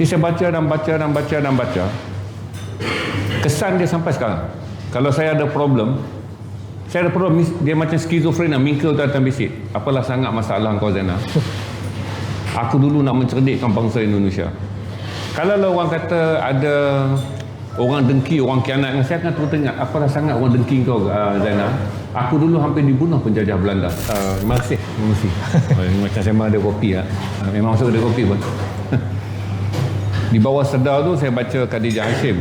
Jadi saya baca dan baca dan baca dan baca. Kesan dia sampai sekarang. Kalau saya ada problem, saya ada problem, dia macam skizofrenia, mingkir tu atas bisik. Apalah sangat masalah kau Zainal. Aku dulu nak mencerdikkan bangsa Indonesia. Kalau lah orang kata ada orang dengki, orang kianat dengan saya akan terus ingat apalah sangat orang dengki kau uh, Zainal. Aku dulu hampir dibunuh penjajah Belanda. Uh, terima kasih. Terima kasih. Oh, macam saya ada kopi ya. Uh, memang masuk ada kopi pun. Di bawah sedar tu saya baca Khadijah Hashim.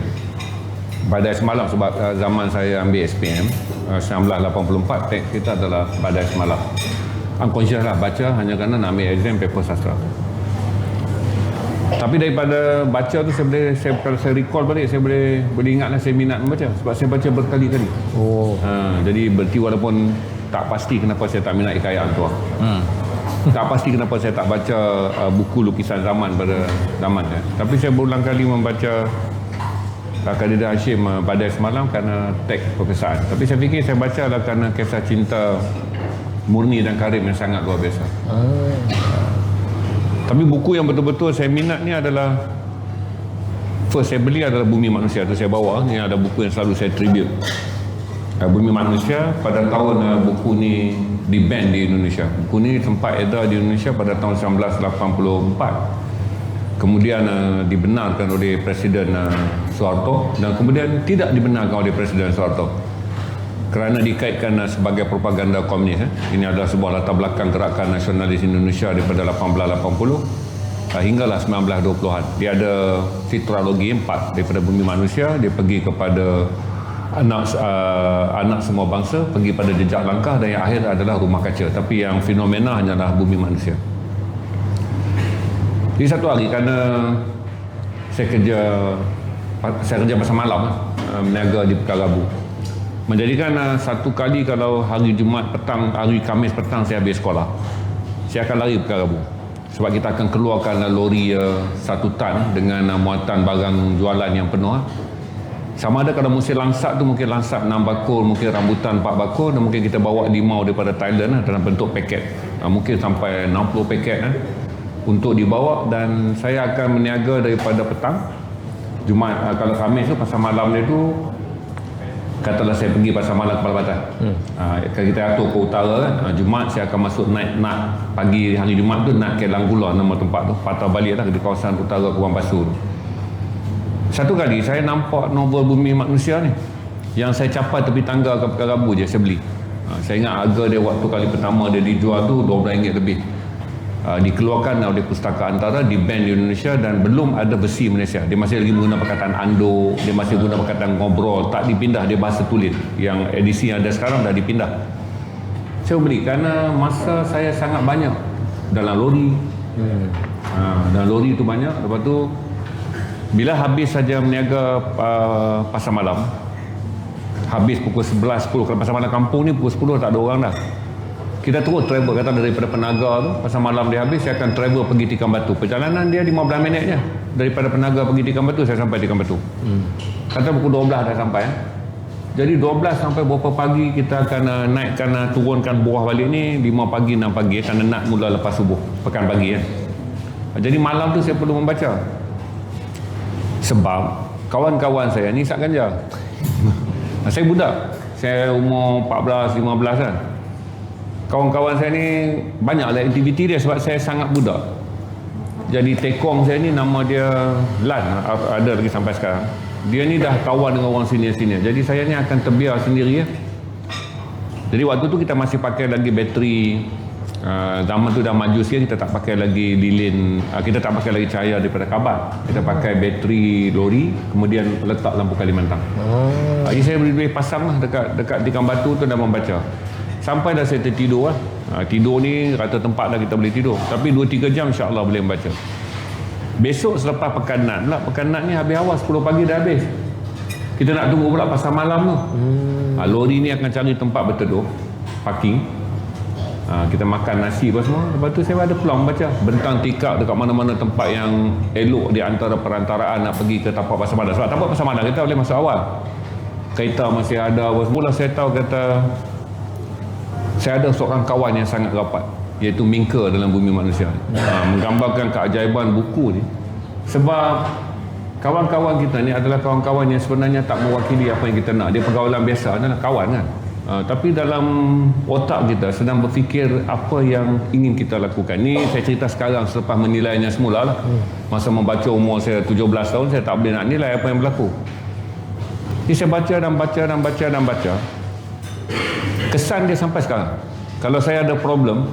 Badai Semalam sebab uh, zaman saya ambil SPM uh, 1984 teks kita adalah Badai Semalam. Unconscious lah baca hanya kerana nak ambil exam paper sastra. Tapi daripada baca tu saya boleh saya, kalau saya recall balik saya boleh boleh ingatlah saya minat membaca. Sebab saya baca berkali-kali. Oh. ha, jadi berarti walaupun tak pasti kenapa saya tak minat hikayat tu. Hmm. Tak pasti kenapa saya tak baca uh, buku lukisan zaman pada zaman ya. tapi saya berulang kali membaca uh, Khadijah Hashim uh, Badai Semalam kerana teks perkesaan tapi saya fikir saya baca lah kerana kisah cinta murni dan karim yang sangat luar biasa Ah. tapi buku yang betul-betul saya minat ni adalah First saya beli adalah Bumi Manusia tu saya bawa ni ada buku yang selalu saya tribute uh, Bumi Manusia pada tahun uh, buku ni di ban di Indonesia buku ni sempat edar di Indonesia pada tahun 1984 kemudian uh, dibenarkan oleh Presiden uh, Soeharto dan kemudian tidak dibenarkan oleh Presiden Soeharto kerana dikaitkan uh, sebagai propaganda komunis eh. ini adalah sebuah latar belakang gerakan nasionalis Indonesia daripada 1880 uh, hinggalah 1920-an. Dia ada tetralogi empat daripada bumi manusia, dia pergi kepada anak uh, anak semua bangsa, pergi pada jejak langkah dan yang akhir adalah rumah kaca. Tapi yang fenomena hanyalah bumi manusia. Di satu hari kerana saya kerja saya kerja masa malam uh, meniaga di Pekarabu. Menjadikan uh, satu kali kalau hari Jumaat petang, hari Kamis petang saya habis sekolah. Saya akan lari Pekarabu sebab kita akan keluarkan lori uh, satu tan dengan uh, muatan barang jualan yang penuh uh. Sama ada kalau musim langsak tu mungkin langsak 6 bakul mungkin rambutan 4 bakul dan mungkin kita bawa limau daripada Thailand uh, dalam bentuk paket. Uh, mungkin sampai 60 paket uh, untuk dibawa. Dan saya akan meniaga daripada petang Jumaat uh, kalau Khamis tu pasal malam dia tu katalah saya pergi pasar malam Kepala Batas. Hmm. kalau kita atur ke utara kan Jumaat saya akan masuk naik nak pagi hari Jumaat tu nak ke Langgula nama tempat tu patah balik lah di kawasan utara Kubang Pasu tu satu kali saya nampak novel Bumi Manusia ni yang saya capai tepi tangga ke Pekarabu je saya beli uh, saya ingat harga dia waktu kali pertama dia dijual tu RM12 lebih Uh, dikeluarkan oleh Pustaka Antara di ban di Indonesia dan belum ada versi Malaysia. Dia masih lagi menggunakan perkataan ando, dia masih guna perkataan ngobrol, tak dipindah dia bahasa tulis. Yang edisi yang ada sekarang dah dipindah. Saya beli kerana masa saya sangat banyak dalam lori. Hmm. Uh, dalam lori tu banyak. Lepas tu bila habis saja meniaga uh, pasar malam habis pukul 11 10 kalau pasar malam kampung ni pukul 10 tak ada orang dah. Kita terus travel kata daripada Penaga tu pasal malam dia habis saya akan travel pergi Tikam Batu. Perjalanan dia 15 minit je. Daripada Penaga pergi Tikam Batu saya sampai Tikam Batu. Hmm. kata pukul 12 dah sampai eh. jadi 12 sampai berapa pagi kita akan uh, naikkan uh, turunkan buah balik ni? 5 pagi 6 pagi. Kerana nak mula lepas subuh pekan pagi kan jadi malam tu saya perlu membaca sebab kawan-kawan saya ni sak ganja saya budak. Saya umur 14 15 kan. Kawan-kawan saya ni banyaklah aktiviti dia sebab saya sangat budak. Jadi tekong saya ni nama dia Lan ada lagi sampai sekarang. Dia ni dah kawan dengan orang senior-senior. Jadi saya ni akan terbiar sendiri ya. Jadi waktu tu kita masih pakai lagi bateri uh, zaman tu dah maju sikit kita tak pakai lagi lilin uh, kita tak pakai lagi cahaya daripada kabat kita pakai bateri lori kemudian letak lampu Kalimantan Oh. uh, jadi saya boleh pasang lah dekat dekat tikam batu tu dan membaca sampai dah saya tertidur lah. Ha, tidur ni rata tempat dah kita boleh tidur. Tapi 2-3 jam insyaAllah boleh membaca. Besok selepas pekan nat pula, pekan nat ni habis awal 10 pagi dah habis. Kita nak tunggu pula pasal malam tu. Hmm. Ha, lori ni akan cari tempat berteduh, parking. Ha, kita makan nasi apa semua. Lepas tu saya ada peluang baca. Bentang tikap dekat mana-mana tempat yang elok di antara perantaraan nak pergi ke tapak pasar malam. Sebab tapak pasar malam kita boleh masuk awal. Kereta masih ada. Semula saya tahu kata saya ada seorang kawan yang sangat rapat iaitu Minka dalam bumi manusia ha, menggambarkan keajaiban buku ni sebab kawan-kawan kita ni adalah kawan-kawan yang sebenarnya tak mewakili apa yang kita nak dia pergaulan biasa adalah kawan kan uh, tapi dalam otak kita sedang berfikir apa yang ingin kita lakukan. Ni saya cerita sekarang selepas menilainya semula lah. Masa membaca umur saya 17 tahun saya tak boleh nak nilai apa yang berlaku. Jadi saya baca dan baca dan baca dan baca. Kesan dia sampai sekarang. Kalau saya ada problem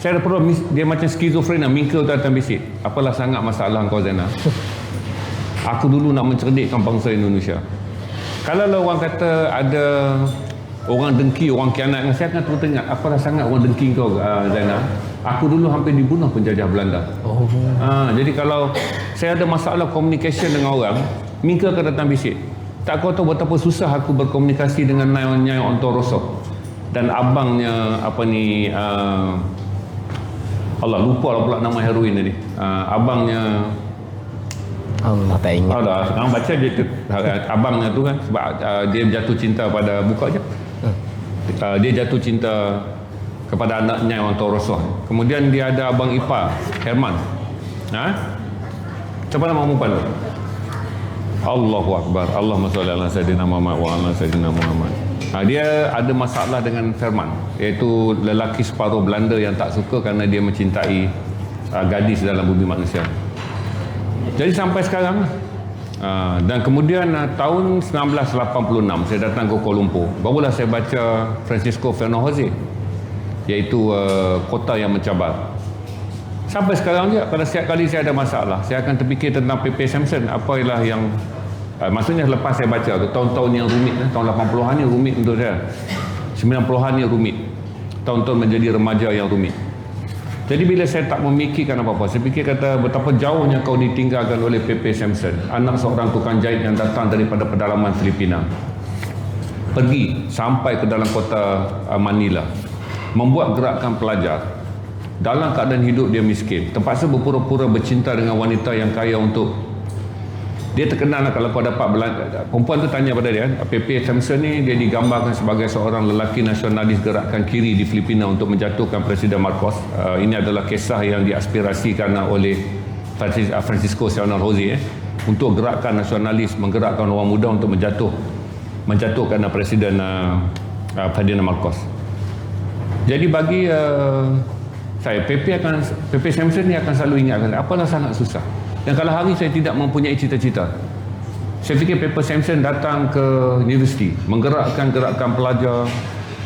saya ada problem dia macam skizofrenia mingkir datang bisik. Apalah sangat masalah kau Zainal. Aku dulu nak mencerdikkan bangsa Indonesia. Kalau lah orang kata ada orang dengki orang kianat saya akan terus ingat apalah sangat orang dengki kau uh, Zainal. Aku dulu hampir dibunuh penjajah Belanda. Oh. ha, jadi kalau saya ada masalah communication dengan orang mingkir akan datang bisik. Tak kau tahu betapa susah aku berkomunikasi dengan Nyai Ontoroso dan abangnya apa ni uh, Allah lupa lah pula nama heroin tadi. Uh, abangnya Allah tak ingat. Allah sekarang baca dia tu, abangnya tu kan sebab uh, dia jatuh cinta pada buka je. Uh, dia jatuh cinta kepada anaknya orang tua Rasul kemudian dia ada abang ipar Herman. Ha? siapa nama perempuan tu? Allahu Akbar. Allah salli ala sayyidina Muhammad wa ala sayyidina Muhammad. Ha, dia ada masalah dengan Ferman iaitu lelaki separuh Belanda yang tak suka kerana dia mencintai uh, gadis dalam bumi manusia. Jadi sampai sekarang uh, dan kemudian uh, tahun 1986 saya datang ke Kuala Lumpur. Barulah saya baca Francisco Ferno Jose iaitu uh, kota yang mencabar. Sampai sekarang juga pada setiap kali saya ada masalah saya akan terfikir tentang PP Samson apa ialah yang uh, maksudnya lepas saya baca tu tahun-tahun yang rumit eh, tahun 80-an ni rumit untuk saya 90-an ni rumit. Tahun-tahun menjadi remaja yang rumit jadi bila saya tak memikirkan apa-apa saya fikir kata betapa jauhnya kau ditinggalkan oleh PP Samson anak seorang tukang jahit yang datang daripada pedalaman Filipina. Pergi sampai ke dalam kota uh, Manila. Membuat gerakan pelajar. Dalam keadaan hidup dia miskin. Terpaksa berpura-pura bercinta dengan wanita yang kaya untuk dia terkenal lah kalau kau dapat belanja perempuan tu tanya pada dia PP Samson ni dia digambarkan sebagai seorang lelaki nasionalis gerakan kiri di Filipina untuk menjatuhkan Presiden Marcos. Uh, ini adalah kisah yang diaspirasikan oleh uh, Francisco Sional Jose eh, untuk gerakan nasionalis menggerakkan orang muda untuk menjatuh menjatuhkan Presiden uh, uh, Ferdinand Marcos. Jadi bagi uh, saya PP akan PP Samson ni akan selalu ingatkan apalah sangat susah dan kalau hari saya tidak mempunyai cita-cita saya fikir PP Samson datang ke universiti menggerakkan gerakan pelajar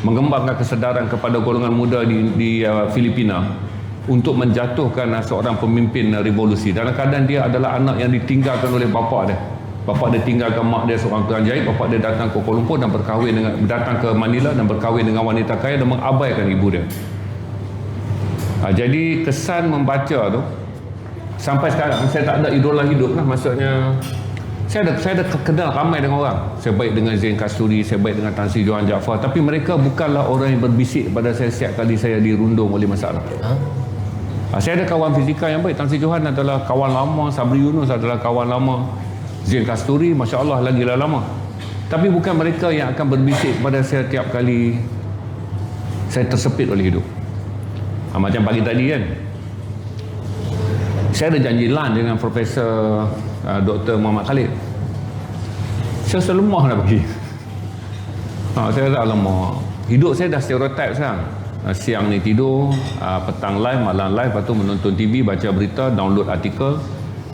mengembangkan kesedaran kepada golongan muda di, di uh, Filipina untuk menjatuhkan uh, seorang pemimpin uh, revolusi. Dalam keadaan dia adalah anak yang ditinggalkan oleh bapa dia. Bapa dia tinggalkan mak dia seorang tukang jahit bapa dia datang ke Kuala Lumpur dan berkahwin dengan datang ke Manila dan berkahwin dengan wanita kaya dan mengabaikan ibu dia. Ha, jadi kesan membaca tu sampai sekarang saya tak ada idola hidup lah maksudnya. Saya ada saya ada kenal ramai dengan orang. Saya baik dengan Zain Kasturi saya baik dengan Tan Sri Johan Jaafar. Tapi mereka bukanlah orang yang berbisik pada saya setiap kali saya dirundung oleh masalah. Ha? Ha, saya ada kawan fizikal yang baik. Tan Sri Johan adalah kawan lama Sabri Yunus adalah kawan lama Zain Kasturi Masya Allah lagi lah lama. Tapi bukan mereka yang akan berbisik pada saya setiap kali saya tersepit oleh hidup. Ha, macam pagi tadi kan saya ada janji lan dengan Profesor uh, Dr. Muhammad Khalid saya rasa lemah nak pergi. Ha, saya rasa lemah. Hidup saya dah stereotype sekarang. Uh, siang ni tidur uh, petang live malam live lepas tu menonton TV baca berita download artikel.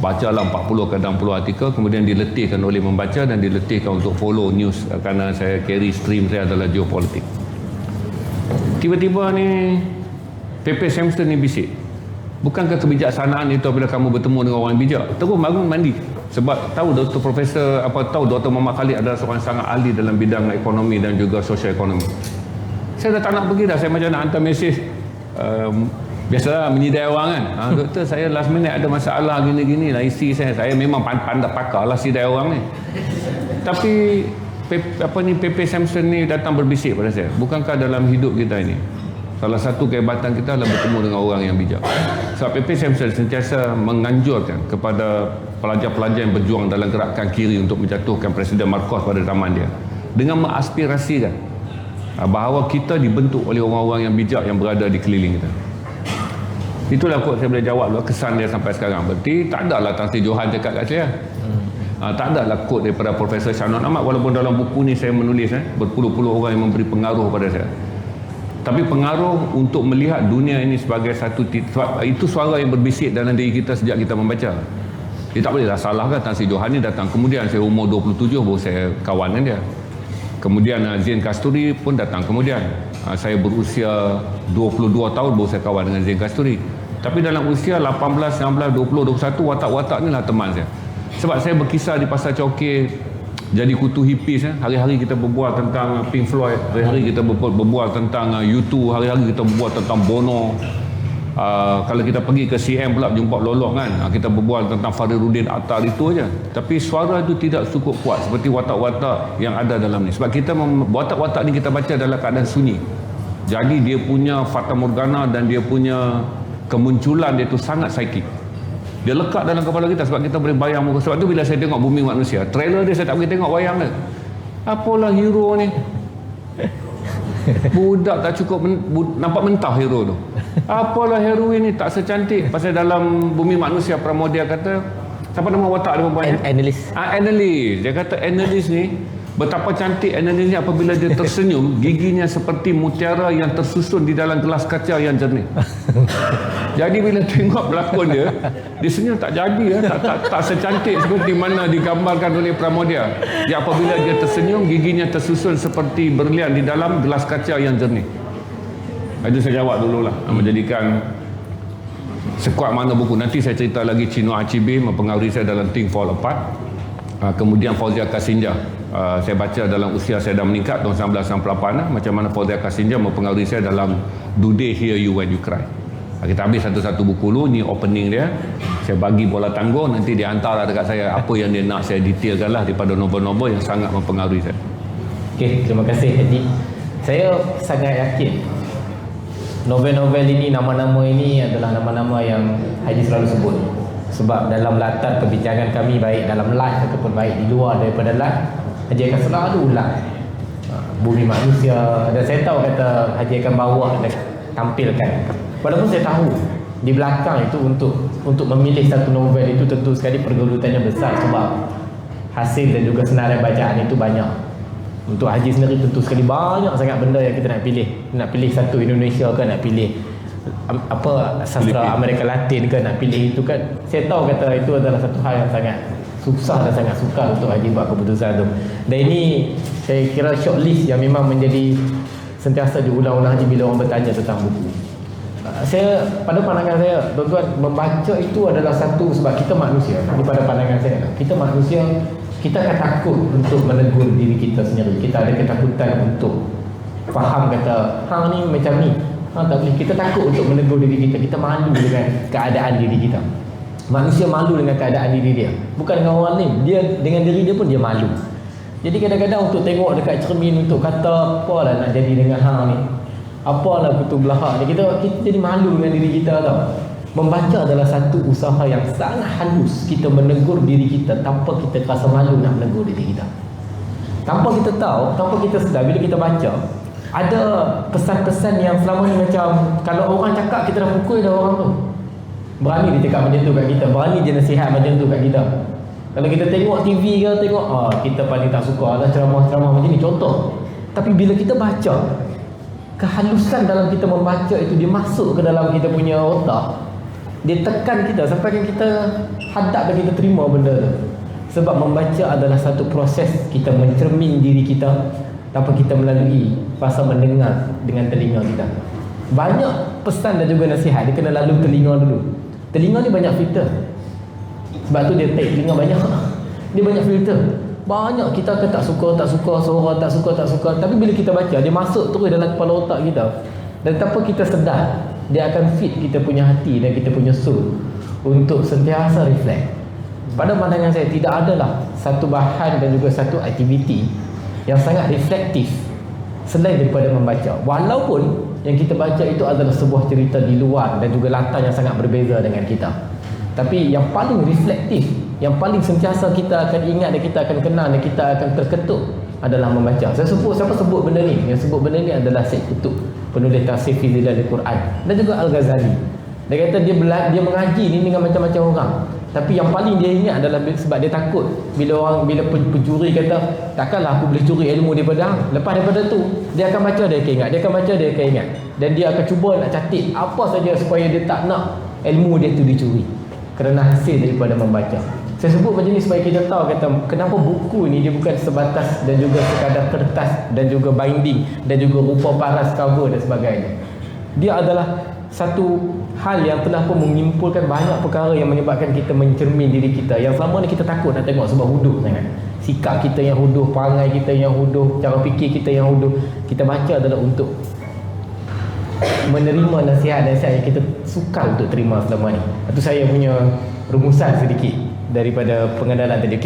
Baca lah 40 ke 60 artikel kemudian diletihkan oleh membaca dan diletihkan untuk follow news uh, kerana saya carry stream saya adalah geopolitik. Tiba-tiba ni PP Samson ni bisik bukankah kebijaksanaan itu bila kamu bertemu dengan orang yang bijak? Terus bangun mandi. Sebab tahu Dr. Profesor apa tahu Dr. Muhammad Khalid adalah seorang sangat ahli dalam bidang ekonomi dan juga sosial ekonomi. Saya dah tak nak pergi dah. Saya macam nak hantar mesej um, biasalah menyidai orang kan. Ha, doktor saya last minute ada masalah gini-gini lah. Isi saya saya memang pandai pakar lah sidai orang ni. Tapi apa ni PP Samson ni datang berbisik pada saya. Bukankah dalam hidup kita ini Salah satu kehebatan kita adalah bertemu dengan orang yang bijak. Sebab PP Samson sentiasa menganjurkan kepada pelajar-pelajar yang berjuang dalam gerakan kiri untuk menjatuhkan Presiden Marcos pada zaman dia. Dengan mengaspirasikan ah, bahawa kita dibentuk oleh orang-orang yang bijak yang berada di keliling kita. Itulah kot saya boleh jawab dulu kesan dia sampai sekarang. Berarti tak ada lah Tan Sri Johan cakap kat saya. Ha, tak ada lah kod daripada Profesor Syanon Ahmad walaupun dalam buku ni saya menulis eh, berpuluh-puluh orang yang memberi pengaruh pada saya. Tapi pengaruh untuk melihat dunia ini sebagai satu sebab itu suara yang berbisik dalam diri kita sejak kita membaca. Dia tak bolehlah salah kan Tan Sri Johan ni datang kemudian saya umur 27 baru saya kawan dengan dia. Kemudian uh, Zain Kasturi pun datang kemudian. Uh, saya berusia 22 tahun baru saya kawan dengan Zain Kasturi. Tapi dalam usia 18, 19, 20, 21 watak-watak ni lah teman saya. Sebab saya berkisah di pasar Chowkir jadi kutu hippies eh. hari-hari kita berbual tentang Pink Floyd. Hari-hari kita berbual, berbual tentang uh, U2 hari-hari kita berbual tentang Bono. Uh, kalau kita pergi ke CM pula jumpa lolok kan? Uh, kita berbual tentang Fariruddin Attar itu aja. Tapi suara itu tidak cukup kuat seperti watak-watak yang ada dalam ni. Sebab kita watak-watak ni kita baca dalam keadaan sunyi. Jadi dia punya Fata Morgana dan dia punya kemunculan dia tu sangat psikik dia lekat dalam kepala kita sebab kita boleh bayang muka. Sebab tu bila saya tengok bumi manusia trailer dia saya tak boleh tengok wayang dia. Apalah hero ni? Budak tak cukup men, bud, nampak mentah hero tu. Apalah heroin ni? Tak secantik. Pasal dalam bumi manusia Pramodia kata siapa nama watak dia perempuan An- analyst. Ah, analyst. Dia kata analyst ni Betapa cantik analisnya apabila dia tersenyum, giginya seperti mutiara yang tersusun di dalam gelas kaca yang jernih. Jadi bila tengok pelakon dia, dia senyum tak jadi ya, tak, tak, tak secantik seperti mana digambarkan oleh Pramodia. Ya apabila dia tersenyum, giginya tersusun seperti berlian di dalam gelas kaca yang jernih. Itu saya jawab dululah. Menjadikan sekuat mana buku. Nanti saya cerita lagi Cino Acibi mempengaruhi saya dalam Think Fall Apart. Ah, kemudian Fauzia Kasinja uh, saya baca dalam usia saya dah meningkat tahun 1998 lah, macam mana Fauzia Kasinja mempengaruhi saya dalam Do They Hear You When You Cry. Uh, kita habis satu-satu buku dulu ni opening dia. Saya bagi bola tangguh nanti dia hantar lah dekat saya apa yang dia nak saya detailkan lah daripada novel-novel yang sangat mempengaruhi saya. Okay, terima kasih Haji. Saya sangat yakin novel-novel ini nama-nama ini adalah nama-nama yang Haji selalu sebut. Sebab dalam latar perbincangan kami baik dalam live ataupun baik di luar daripada live Haji akan selalu ulang ha, bumi manusia. Dan saya tahu kata Haji akan bawa dan tampilkan. Walaupun saya tahu di belakang itu untuk untuk memilih satu novel itu tentu sekali pergelutannya besar sebab hasil dan juga senarai bacaan itu banyak. Untuk Haji sendiri tentu sekali banyak sangat benda yang kita nak pilih. Nak pilih satu Indonesia ke nak pilih apa sastra Amerika Latin ke nak pilih itu kan. Saya tahu kata itu adalah satu hal yang sangat susah dan sangat sukar untuk Haji buat keputusan tu. Dan ini saya kira shortlist yang memang menjadi sentiasa diulang-ulang Haji bila orang bertanya tentang buku. Uh, saya pada pandangan saya tuan-tuan membaca itu adalah satu sebab kita manusia. Ini pada pandangan saya kita manusia kita akan takut untuk menegur diri kita sendiri. Kita ada ketakutan untuk faham kata hang ni macam ni. Ha, tak boleh. Kita takut untuk menegur diri kita. Kita malu dengan keadaan diri kita Manusia malu dengan keadaan diri dia. Bukan dengan orang lain. Dia dengan diri dia pun dia malu. Jadi kadang-kadang untuk tengok dekat cermin untuk kata apalah nak jadi dengan hang ni. Apalah kutu belahak ni. Kita, kita jadi malu dengan diri kita tau. Membaca adalah satu usaha yang sangat halus. Kita menegur diri kita tanpa kita rasa malu nak menegur diri kita. Tanpa kita tahu, tanpa kita sedar bila kita baca, ada pesan-pesan yang selama ni macam kalau orang cakap kita dah pukul dah orang tu. Berani dia cakap macam tu kat kita. Berani dia nasihat macam tu kat kita. Kalau kita tengok TV ke tengok ah, Kita paling tak suka lah ceramah-ceramah macam ni Contoh. Tapi bila kita baca Kehalusan dalam kita membaca itu Dia masuk ke dalam kita punya otak. Dia tekan kita Sampai kita hadap dan kita terima benda tu. Sebab membaca adalah satu proses Kita mencermin diri kita Tanpa kita melalui Fasa mendengar dengan telinga kita. Banyak pesan dan juga nasihat dia kena lalu telinga dulu Telinga ni banyak filter. Sebab tu dia take telinga banyak. Dia banyak filter. Banyak kita akan tak suka, tak suka suara, tak suka, tak suka. Tapi bila kita baca, dia masuk terus dalam kepala otak kita. Dan tanpa kita sedar, dia akan fit kita punya hati dan kita punya soul untuk sentiasa reflect. Pada pandangan saya, tidak adalah satu bahan dan juga satu aktiviti yang sangat reflektif selain daripada membaca. Walaupun yang kita baca itu adalah sebuah cerita di luar dan juga latar yang sangat berbeza dengan kita. Tapi yang paling reflektif yang paling sentiasa kita akan ingat dan kita akan kenal dan kita akan terketuk adalah membaca. Saya sebut siapa sebut benda ni? Yang sebut benda ni adalah Syed Kutub penulis tafsir Fidil Al-Quran dan juga Al-Ghazali. Dia kata dia bela, dia mengaji ni dengan macam-macam orang. Tapi yang paling dia ingat adalah sebab dia takut bila orang bila pen- pencuri kata takkanlah aku boleh curi ilmu daripada hang. Lepas daripada tu dia akan baca dia akan ingat. Dia akan baca dia akan ingat. Dan dia akan cuba nak catat apa saja supaya dia tak nak ilmu dia tu dicuri. Kerana hasil daripada membaca. Saya sebut macam ni supaya kita tahu kata kenapa buku ni dia bukan sebatas dan juga sekadar kertas dan juga binding dan juga rupa paras cover dan sebagainya. Dia adalah satu hal yang telah pun menyimpulkan banyak perkara yang menyebabkan kita mencermin diri kita. Yang selama ni kita takut nak tengok sebab huduh sangat. Sikap kita yang huduh perangai kita yang huduh cara fikir kita yang huduh kita baca adalah untuk menerima nasihat-nasihat yang kita suka untuk terima selama ni. Itu saya punya rumusan sedikit daripada pengenalan tadi